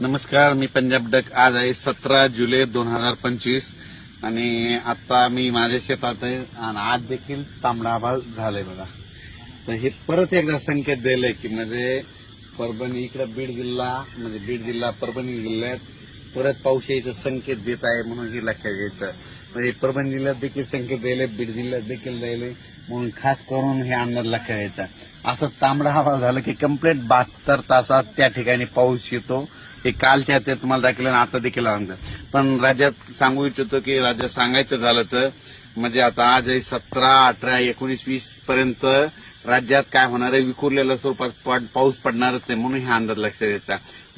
नमस्कार मी पंजाब डक. आज आहे सतरा जुलै दोन हजार पंचवीस आणि आता मी माझ्या शेतात आहे आणि आज देखील तांबडा आभाळ झालाय बघा. तर हे परत एकदा संकेत दिलंय की म्हणजे परभणी इकडे बीड जिल्हा म्हणजे बीड जिल्हा परभणी जिल्ह्यात परत पाऊस यायचं संकेत देत आहे म्हणून हे लक्षात घ्यायचं. म्हणजे परभणी जिल्ह्यात देखील संकेत द्यायला बीड जिल्ह्यात देखील द्यायले. म्हणून खास करून हे अंदाज लक्षात घ्यायचा. असं तांबडा हवा झालं की कंप्लीट बहात्तर तासात त्या ठिकाणी पाऊस येतो. हे कालच्या ते तुम्हाला दाखवलं आणि आता देखील अंदाज पण राज्यात सांगू इच्छितो की राज्यात सांगायचं झालं तर म्हणजे आता आज सतरा अठरा एकोणीस वीस पर्यंत राज्यात काय होणार आहे? विखुरलेल्या स्वरूपात पाऊस पडणारच आहे म्हणून हा अंदाज लक्षात द्यायचा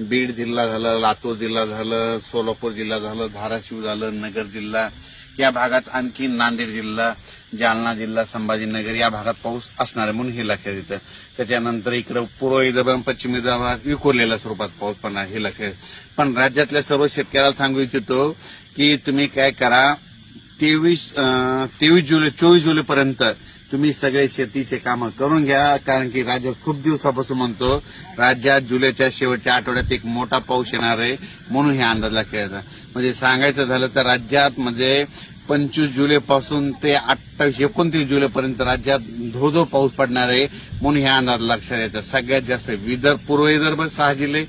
बीड जिल्हा झालं लातूर जिल्हा झालं सोलापूर जिल्हा झालं धाराशिव झालं नगर जिल्हा. या भागात आणखी नांदेड जिल्हा जालना जिल्हा संभाजीनगर या भागात पाऊस असणार आहे म्हणून हे लक्षात येतं. त्याच्यानंतर इकडं पूर्व विदर्भ पश्चिम विदर्भात विखुरलेल्या स्वरूपात पाऊस पडणार हे लक्षात येतं. पण राज्यातल्या सर्व शेतकऱ्याला सांगू इच्छितो की तुम्ही काय करा तेवीस तेवीस जुलै चोवीस जुलैपर्यंत तुम्ही सगळे शेतीचे कामं करून घ्या कारण की राज्यात खूप दिवसापासून म्हणतो राज्यात जुलैच्या शेवटच्या आठवड्यात एक मोठा पाऊस येणार आहे म्हणून हे अंदाज लक्षात म्हणजे सांगायचं झालं तर राज्यात म्हणजे पंचवीस जुलैपासून ते अठ्ठावीस एकोणतीस जुलैपर्यंत राज्यात धो धो पाऊस पडणार आहे म्हणून ह्या अंदाज लक्षात येतात सगळ्यात जास्त विदर्भ पूर्व विदर्भ सहा जिल्हे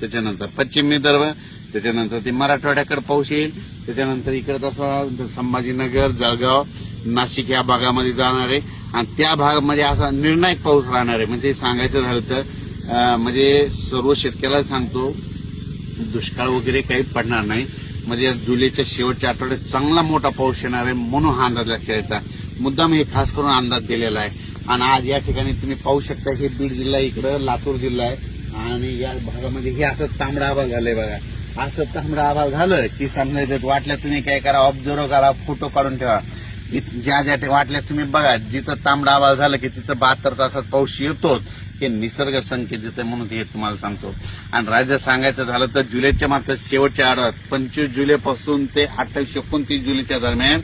त्याच्यानंतर पश्चिम विदर्भ त्याच्यानंतर ते मराठवाड्याकडे पाऊस येईल. त्याच्यानंतर इकडे तसं संभाजीनगर जळगाव नाशिक या भागामध्ये जाणार आहे. आणि त्या भागामध्ये असा निर्णायक पाऊस राहणार आहे. म्हणजे सांगायचं झालं तर म्हणजे सर्व शेतकऱ्याला सांगतो दुष्काळ वगैरे काही पडणार नाही. म्हणजे जुलैच्या शेवटच्या आठवड्यात चांगला मोठा पाऊस येणार आहे म्हणून हा अंदाज लक्षात यायचा मुद्दाम हे खास करून अंदाज दिलेला आहे. आणि आज या ठिकाणी तुम्ही पाहू शकता हे बीड जिल्हा इकडं लातूर जिल्हा आहे. आणि या भागामध्ये हे असं तांबडा आभाळ झालंय बघा. असं तांबडा आभाळ झालं की समजायचं वाटलं तुम्ही काय करा ऑब्झर्व करा फोटो काढून ठेवा. ज्या ज्या वाटल्या तुम्ही बघा जिथं तांबडा आवाज झाला की तिथं बहात्तर तासात पाऊस येतोच हे निसर्ग संकेत देते म्हणून हे तुम्हाला सांगतो. आणि राज्यात सांगायचं झालं तर जुलैच्या मात्र शेवटच्या आठवड्यात पंचवीस जुलैपासून ते अठ्ठावीस एकोणतीस जुलैच्या दरम्यान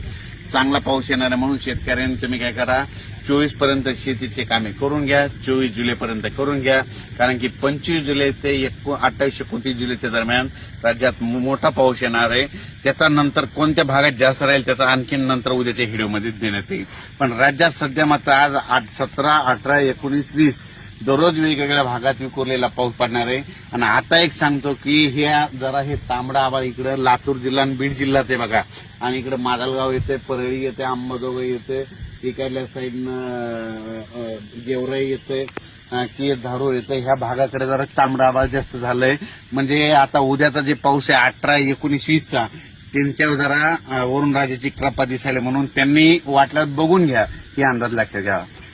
चांगला पाऊस येणार आहे म्हणून शेतकऱ्यांनी तुम्ही काय करा चोवीसपर्यंत शेतीचे कामे करून घ्या चोवीस जुलैपर्यंत करून घ्या. कारण की पंचवीस जुलै ते एको- अठ्ठावीस एकोणतीस जुलैच्या दरम्यान राज्यात मोठा पाऊस येणार आहे. त्याचा नंतर कोणत्या भागात जास्त राहील त्याचा आणखीन नंतर उद्याच्या व्हिडिओमध्ये देण्यात येईल. पण राज्यात सध्या मात्र आज सतरा अठरा एकोणीस वीस दररोज वेगवेगळ्या भागात विखुरलेला पाऊस पडणार आहे. आणि आता एक सांगतो की हे जरा हे तांबडा आबा इकडं लातूर जिल्हा आणि बीड जिल्ह्यात आहे बघा. आणि इकडे मादलगाव येते परळी येते अंबाजोगाई येते. इकडल्या साईडनं गेवराई येते की धारू येते. ह्या भागाकडे जरा तांबडा आबा जास्त झालंय. म्हणजे आता उद्याचा जे पाऊस आहे अठरा एकोणीस वीसचा त्यांच्यावर जरा वरुणराजाची वरुण राजाची कृपा दिसायला म्हणून त्यांनी वाटल्यात बघून घ्या. ही अंदाज लक्षात घ्यावा